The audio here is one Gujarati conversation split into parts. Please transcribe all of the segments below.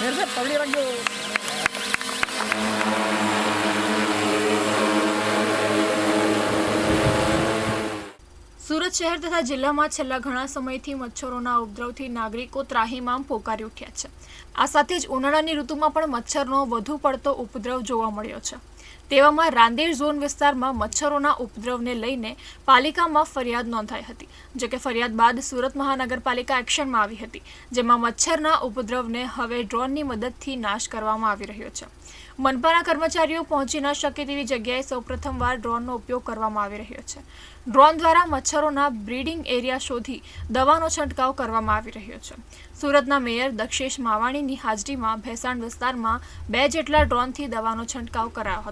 સુરત શહેર તથા જિલ્લામાં છેલ્લા ઘણા સમયથી મચ્છરોના ઉપદ્રવથી નાગરિકો ત્રાહીમામ પોકારી ઉઠ્યા છે. આ સાથે જ ઉનાળાની ઋતુમાં પણ મચ્છરનો વધુ પડતો ઉપદ્રવ જોવા મળ્યો છે. તેવામાં રાંદેર ઝોન વિસ્તારમાં મચ્છરોના ઉપદ્રવને લઈને પાલિકામાં ફરિયાદ નોંધાઈ હતી, જો કે ફરિયાદ બાદ સુરત મહાનગરપાલિકા એક્શનમાં આવી હતી, જેમાં મચ્છરના ઉપદ્રવને હવે ડ્રોનની મદદથી નાશ કરવામાં આવી રહ્યો છે. મનપાના કર્મચારીઓ પહોંચી ન શકે તેવી જગ્યાએ સૌપ્રથમવાર ડ્રોનનો ઉપયોગ કરવામાં આવી રહ્યો છે. ડ્રોન દ્વારા મચ્છરોના બ્રીડિંગ એરિયા શોધી દવાનો છંટકાવ કરવામાં આવી રહ્યો છે. સુરતના મેયર દક્ષેશ માવાણીની હાજરીમાં ભેસાણ વિસ્તારમાં બે જેટલા ડ્રોનથી દવાનો છંટકાવ કરાયો હતો.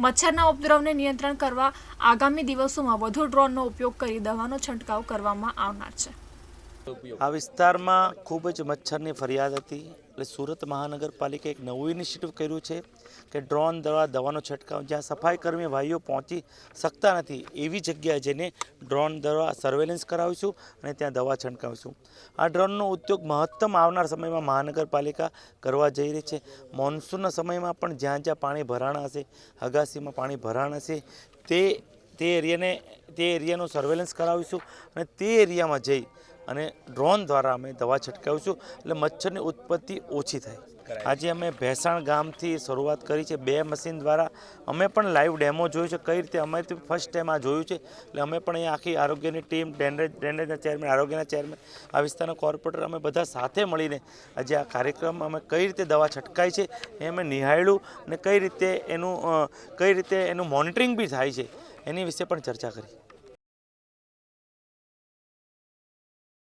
મચ્છરના ઉપદ્રવને નિયંત્રણ કરવા આગામી દિવસોમાં વધુ ડ્રોનનો ઉપયોગ કરી દવાનો છંટકાવ કરવામાં આવનાર છે. આ વિસ્તારમાં ખૂબ જ મચ્છરની ફરિયાદ હતી. એટલે સુરત મહાનગરપાલિકાએ એક નવું ઇનિશિયેટિવ કર્યું છે કે ડ્રોન દ્વારા દવાનો છંટકાવ, જ્યાં સફાઈ કર્મી ભાઈઓ પહોંચી શકતા નથી એવી જગ્યાએ જઈને ડ્રોન દ્વારા સર્વેલન્સ કરાવીશું અને ત્યાં દવા છંટકાવીશું. આ ડ્રોનનો ઉદ્યોગ મહત્તમ આવનાર સમયમાં મહાનગરપાલિકા કરવા જઈ રહી છે. મોન્સૂનના સમયમાં પણ જ્યાં જ્યાં પાણી ભરાણા હશે, અગાસીમાં પાણી ભરાણ હશે, તે તે એરિયાને તે એરિયાનું સર્વેલન્સ કરાવીશું અને તે એરિયામાં જઈ અને ડ્રોન દ્વારા અમે દવા છંટકાવીશું એટલે મચ્છરની ઉત્પત્તિ ઓછી થાય. આજે અમે ભેસાણ ગામથી શરૂઆત કરી છે. બે મશીન દ્વારા અમે પણ લાઈવ ડેમો જોયું છે. કઈ રીતે અમે ફર્સ્ટ ટાઈમ આ જોયું છે. એટલે અમે પણ અહીંયા આખી આરોગ્યની ટીમ ડ્રેનેજ ડ્રેનેજના ચેરમેન આરોગ્યના ચેરમેન આ વિસ્તારના કોર્પોરેટર અમે બધા સાથે મળીને આજે આ કાર્યક્રમ અમે કઈ રીતે દવા છટકાય છે એ અમે નિહાળ્યું અને કઈ રીતે એનું કઈ રીતે એનું મોનિટરિંગ બી થાય છે એની વિશે પણ ચર્ચા કરી.